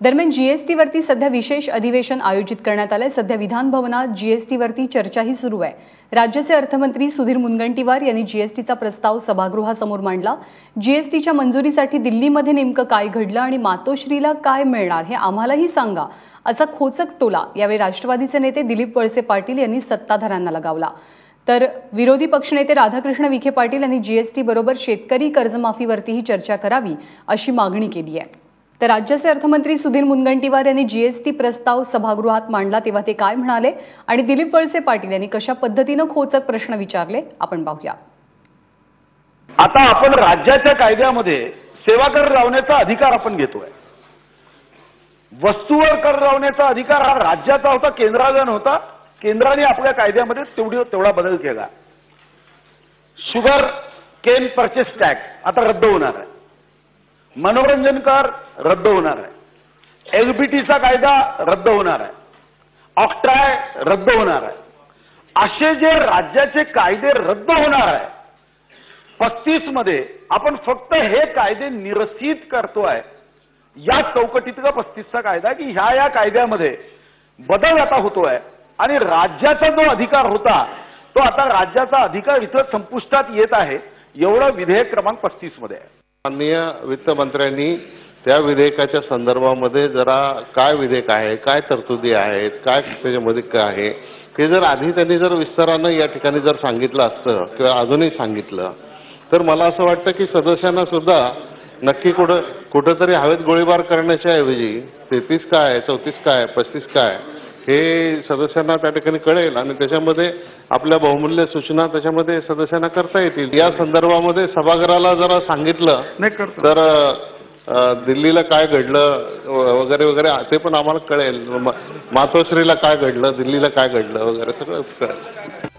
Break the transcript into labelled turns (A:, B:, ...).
A: दरम्यान जीएसटीवरती सध्या विशेष अधिवेशन आयोजित करण्यात आलंय. सध्या विधान भवनात जीएसटीवरती चर्चाही सुरू आहे. राज्याचे अर्थमंत्री सुधीर मुनगंटीवार यांनी जीएसटीचा प्रस्ताव सभागृहासमोर मांडला. जीएसटीच्या मंजुरीसाठी दिल्लीमध्ये नेमकं काय घडलं आणि मातोश्रीला काय मिळणार हे आम्हालाही सांगा असा खोचक टोला यावेळी राष्ट्रवादीचे नेते दिलीप वळसे पाटील यांनी सत्ताधाऱ्यांना लगावला. तर विरोधी पक्षनेते राधाकृष्ण विखे पाटील यांनी जीएसटी बरोबर शेतकरी कर्जमाफीवरतीही चर्चा करावी अशी मागणी केली आहे. तर राज्याचे अर्थमंत्री सुधीर मुनगंटीवार यांनी जीएसटी प्रस्ताव सभागृहात मांडला तेव्हा ते काय म्हणाले? आणि दिलीप वळसे पाटील यांनी कशा पद्धतीनं खोचक प्रश्न विचारले? आपण पाहूया.
B: आता आपण राज्याच्या कायद्यामध्ये सेवा कर लावण्याचा अधिकार आपण घेतोय. वस्तूवर कर लावण्याचा अधिकार हा राज्याचा होता केंद्राचा नव्हता. केंद्राने आपल्या कायद्यामध्ये तेवढी तेवढा बदल केला. शुगर केन परचेस टॅक्स आता रद्द होणार आहे. मनोरंजन कर रद्द होणार आहे. एलबीटीचा कायदा रद्द होणार आहे. ऑक्ट्राय रद्द होणार आहे. असे जे राज्याचे कायदे रद्द होणार आहे पस्तीसमध्ये आपण फक्त हे कायदे निरसित करतोय. या चौकटीतला पस्तीसचा कायदा? की ह्या या कायद्यामध्ये बदल आता होतोय. आणि राज्याचा जो अधिकार होता तो आता राज्याचा अधिकार इथं संपुष्टात येत आहे. एवढं विधेयक क्रमांक पस्तीसमध्ये आहे.
C: माननीय वित्तमंत्र्यांनी त्या विधेयकाच्या संदर्भामध्ये जरा काय विधेयक आहे काय तरतुदी आहेत काय त्याच्यामध्ये काय आहे ते जर आधी त्यांनी जर विस्तारानं या ठिकाणी जर सांगितलं असतं किंवा अजूनही सांगितलं तर मला असं वाटतं की सदस्यांना सुद्धा नक्की कुठं कुठंतरी हवेत गोळीबार करण्याच्या ऐवजी तेहतीस काय चौतीस काय पस्तीस काय हे सदस्यांना त्या ठिकाणी कळेल आणि त्याच्यामध्ये आपल्या बहुमूल्य सूचना त्याच्यामध्ये सदस्यांना करता येतील. या संदर्भामध्ये सभागृहाला जरा सांगितलं
B: नाही करतो.
C: तर दिल्लीला काय घडलं वगैरे वगैरे ते पण आम्हाला कळेल. मातोश्रीला काय घडलं दिल्लीला काय घडलं वगैरे सगळं कळेल.